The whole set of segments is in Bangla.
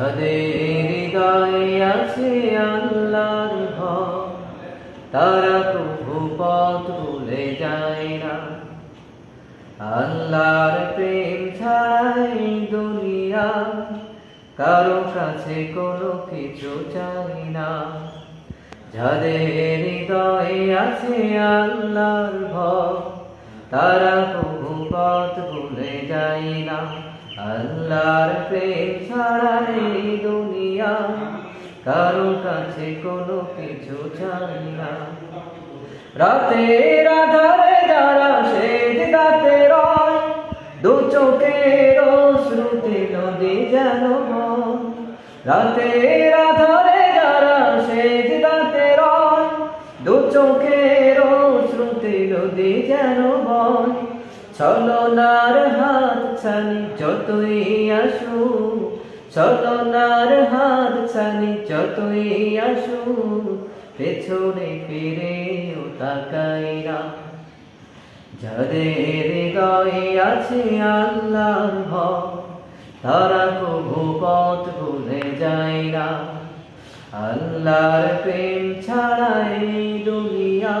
যাদের হৃদয়ে আছে আল্লাহর ভয়, তারা প্রভু পথ ভুলে যায় না। আল্লাহর প্রেম ছাড়াই দুনিয়া, কারও কাছে কোনো কিছু চাই না। যাদের হৃদয়ে আছে আল্লাহর ভয়, তারা প্রভু পথ ভুলে যায় না। আল্লাহর প্রেম ছাড়াই দুনিয়া কারও কাছে কোনো কিছু চাই না রাতের আধারে যারা সেদ রয়, দু চোখের শ্রুতি নদী যেন বয়। রাতের আধারে যারা সেদ গাতে রয়, দু চোখের শ্রুতি নদী যেন বয় ছলনার হাত ছানি, যতই আসু। ছলনার হাত ছানি, যতই আসু। পেছনে ফিরেও তাকাই না। যাদের হৃদয়ে আছে আল্লাহর ভয়, তারা কবু পথ ভুলে যায় না। আল্লাহর প্রেম ছাড়াই দুনিয়া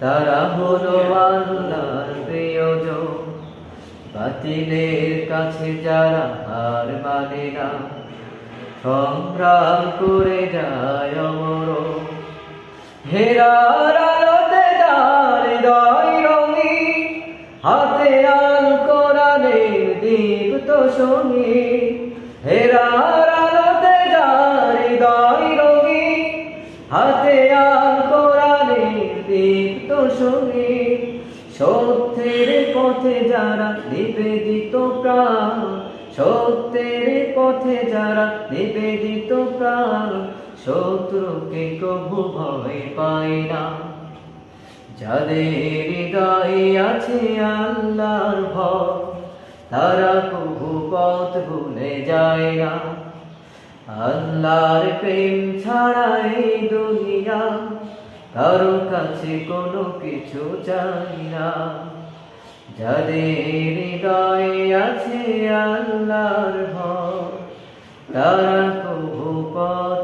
তারা হলো আল্লাহর প্রিয়জন। বাতিলের কাছে যারা হার মানে না, সংগ্রাম করে যায় অমর। হেরার আলোতে হৃদয় রঙি হাতে আল কোরআনের দীপ্ত সঙ্গী দীপ্ত সত্যের পথে যারা নিবেদিত প্রাণ, সত্যের পথে যারা নিবেদিত প্রাণ, শত্রুকে কবু ভয় পায় না। যাদের হৃদয়ে আছে আল্লাহর ভয়, তারা কবু পথ ভুলে যায় না। আল্লাহর প্রেম ছাড়াই দুনিয়া কারও কাছে কোনো কিছু চাই না। যাদের হৃদয়ে আছে আল্লাহর ভয় তারা কবু পথ